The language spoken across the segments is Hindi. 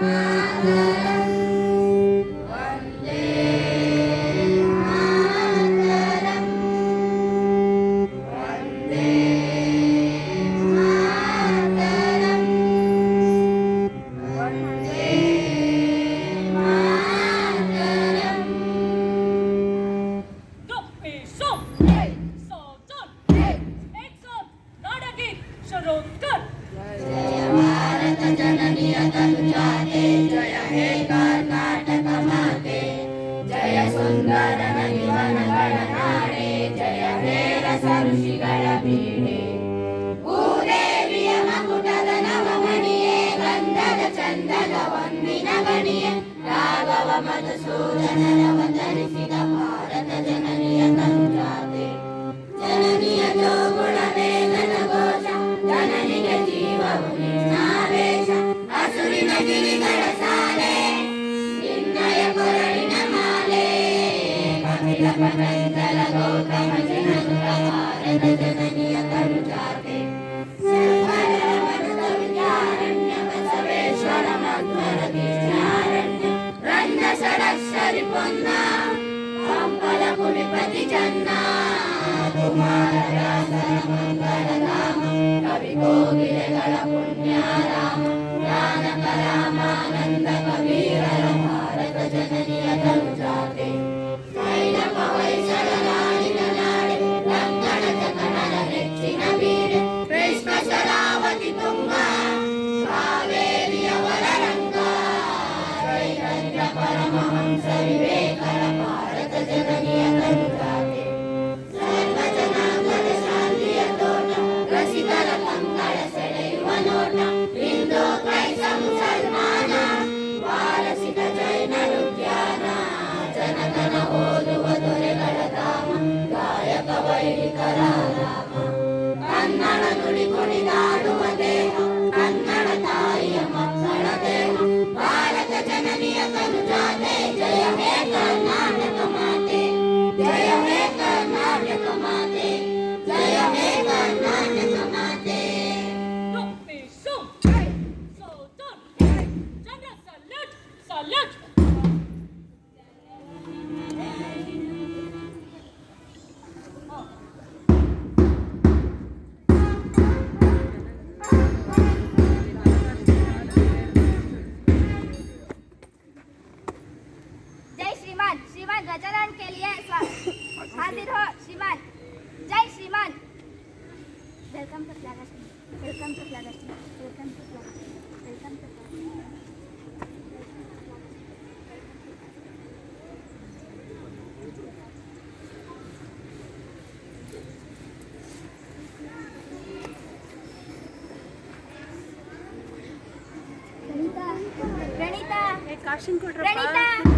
Amém. ರಮಣೀಯ ರಾಘವ ಮಧುಸೂದನರ ವಂದನಿಸಿದ ಭಾರತ ಜನನಿಯ ತಂತ್ರಾತೆ ಜನನಿಯ ಜೋಗುಣ ವೇದನ ಘೋಷ ಜನನಿಗೆ ಜೀವವು ನಿನ್ನಾವೇಶ ಹಸುರಿನ ಗಿರಿಗಳ ಸಾಲೆ ನಿನ್ನಯ ಕೊರಳಿನ ಮಾಲೆ ಕಪಿಲ ಪತಂಜಲ ಗೌತಮ ಜನಕ ಭಾರತ ಜನನಿ Tomar a la casa, la mantar a la cama, la la puñada. श्रीमान। जय श्रीमान। Welcome to flags welcome to flags welcome to flags welcome to Pranita. Pranita.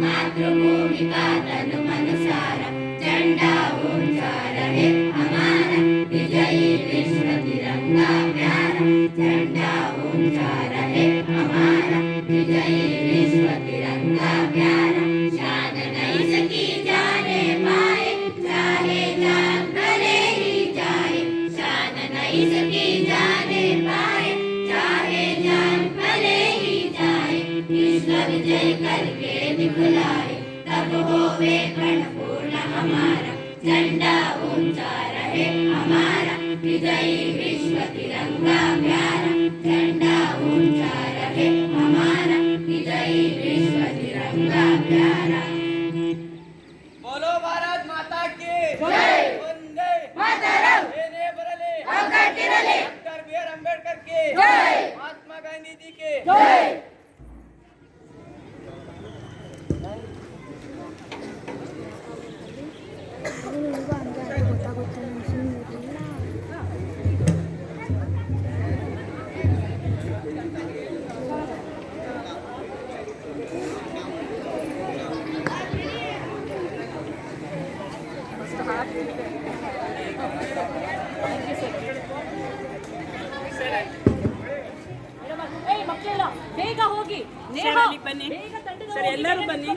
మాతృభూమి తాతను మనసు विश्व विजय करके दिखलाए तब हो वे पूर्ण हमारा झंडा ऊँचा रहे हमारा। विजय विश्व तिरंगा प्यारा झंडा ऊँचा रहे हमारा। विजय विश्व तिरंगा प्यारा। बोलो भारत माता के। जय। वंदे। मातरम लेने बरले। अवकाश के लिए डॉक्टर बी आर अंबेडकर के। जय। महात्मा गांधी जी के। जय। ಹೋಗಿ ಬನ್ನಿ. ಬೇಗ ಎಲ್ಲರೂ ಬನ್ನಿ.